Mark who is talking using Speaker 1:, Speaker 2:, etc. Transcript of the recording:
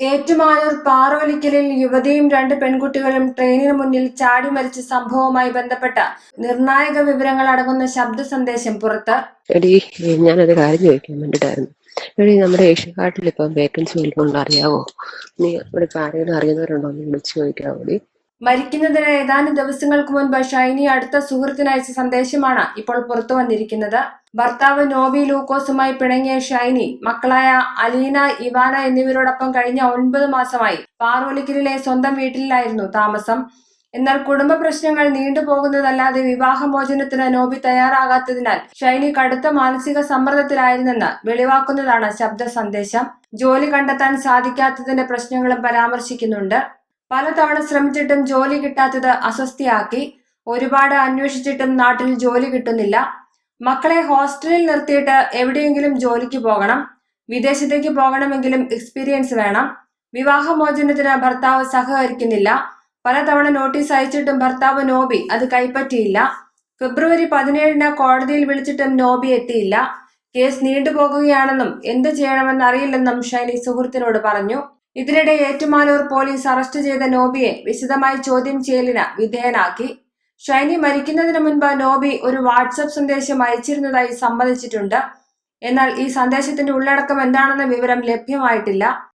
Speaker 1: ഏറ്റുമാനൂർ പാറോലിക്കലിൽ യുവതിയും രണ്ട് പെൺകുട്ടികളും ട്രെയിനിന് മുന്നിൽ ചാടി മരിച്ച സംഭവവുമായി ബന്ധപ്പെട്ട നിർണായക വിവരങ്ങൾ അടങ്ങുന്ന ശബ്ദ സന്ദേശം പുറത്ത്.
Speaker 2: എടി ഞാനൊരു കാര്യം ചോദിക്കാൻ വേണ്ടിട്ടായിരുന്നു എടി നമ്മുടെ ഏഷ്യക്കാട്ടിൽ ഇപ്പം വേക്കൻസി വല്ലതും അറിയാവോ? നീ ഇവിടെ ആരെങ്കിലും അറിയുന്നവരുണ്ടോ? എന്ന് വിളിച്ചു ചോദിക്കാവോ
Speaker 1: മരിക്കുന്നതിന് ഏതാനും ദിവസങ്ങൾക്ക് മുൻപ് ഷൈനി അടുത്ത സുഹൃത്തിന് അയച്ച സന്ദേശമാണ് ഇപ്പോൾ പുറത്തു വന്നിരിക്കുന്നത്. ഭർത്താവ് നോവി ലൂക്കോസുമായി പിണങ്ങിയ ഷൈനി മക്കളായ അലീന ഇവാന എന്നിവരോടൊപ്പം കഴിഞ്ഞ ഒൻപത് മാസമായി പാറോലിക്കലിലെ സ്വന്തം വീട്ടിലായിരുന്നു താമസം. എന്നാൽ കുടുംബ പ്രശ്നങ്ങൾ നീണ്ടുപോകുന്നതല്ലാതെ വിവാഹമോചനത്തിന് നോബി തയ്യാറാകാത്തതിനാൽ ഷൈനി കടുത്ത മാനസിക സമ്മർദ്ദത്തിലായിരുന്നെന്ന് വെളിവാക്കുന്നതാണ് ശബ്ദ സന്ദേശം. ജോലി കണ്ടെത്താൻ സാധിക്കാത്തതിന്റെ പ്രശ്നങ്ങളും പരാമർശിക്കുന്നുണ്ട്. പലതവണ ശ്രമിച്ചിട്ടും ജോലി കിട്ടാത്തത് അസ്വസ്ഥയാക്കി. ഒരുപാട് അന്വേഷിച്ചിട്ടും നാട്ടിൽ ജോലി കിട്ടുന്നില്ല. മക്കളെ ഹോസ്റ്റലിൽ നിർത്തിയിട്ട് എവിടെയെങ്കിലും ജോലിക്ക് പോകണം. വിദേശത്തേക്ക് പോകണമെങ്കിലും എക്സ്പീരിയൻസ് വേണം. വിവാഹമോചനത്തിന് ഭർത്താവ് സഹകരിക്കുന്നില്ല. പലതവണ നോട്ടീസ് അയച്ചിട്ടും ഭർത്താവ് നോബി അത് കൈപ്പറ്റിയില്ല. ഫെബ്രുവരി പതിനേഴിന് കോടതിയിൽ വിളിച്ചിട്ടും നോബി എത്തിയില്ല. കേസ് നീണ്ടുപോകുകയാണെന്നും എന്ത് ചെയ്യണമെന്ന് അറിയില്ലെന്നും ഷൈനി സുഹൃത്തിനോട് പറഞ്ഞു. ഇതിനിടെ ഏറ്റുമാനൂർ പോലീസ് അറസ്റ്റ് ചെയ്ത നോബിയെ വിശദമായി ചോദ്യം ചെയ്യലിന് വിധേയനാക്കി. ഷൈനി മരിക്കുന്നതിന് മുൻപ് നോബി ഒരു വാട്സപ്പ് സന്ദേശം അയച്ചിരുന്നതായി സമ്മതിച്ചിട്ടുണ്ട്. എന്നാൽ ഈ സന്ദേശത്തിന്റെ ഉള്ളടക്കം എന്താണെന്ന വിവരം ലഭ്യമായിട്ടില്ല.